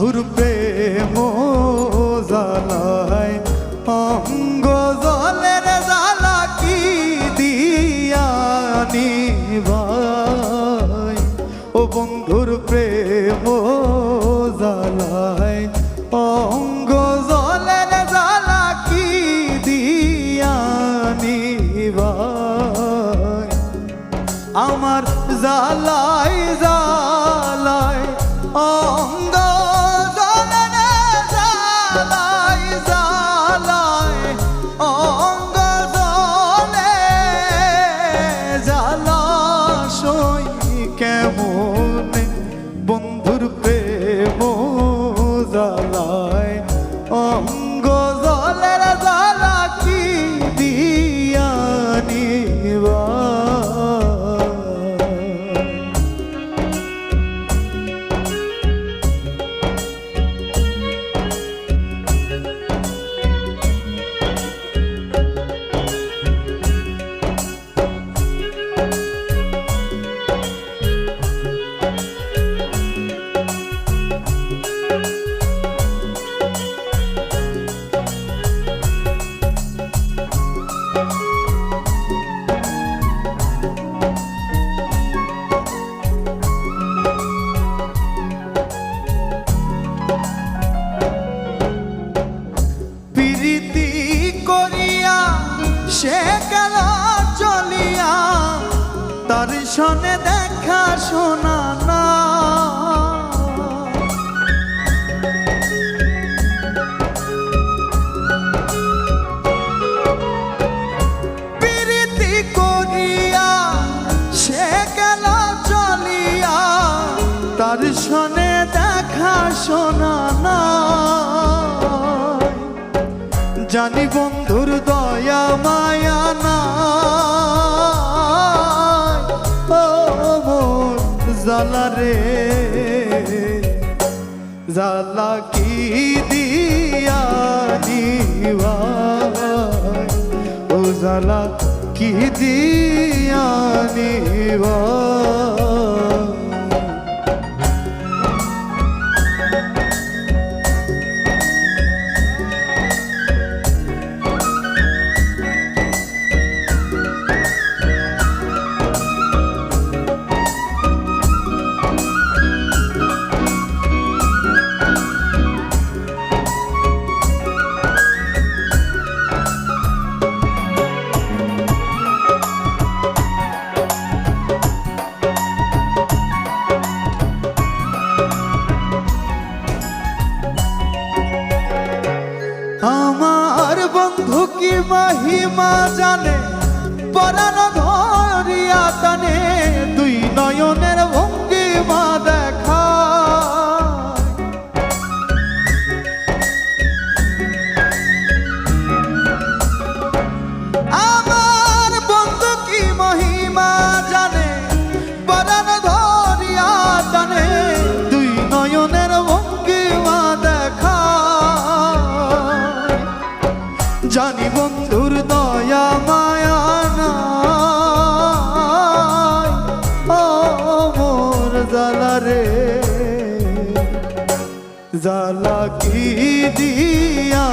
বন্ধুর প্রেম জালায় অঙ্গ জলের জালা কি দিয়ানি ভাই ও বন্ধুর প্রেম জালায় সে গেল চলিয়া তার সনে দেখা শোনা না। দেখা শোনা না। জানি বন্ধুর দয়া, মায়া না ও মোর জালা রে। জালা কি দিয়া ও জালা কি দিয়া নিবাই আমার বন্ধু কি মহিমা জানে? পরানো ধরিয়া টানে। জালা কি দিয়া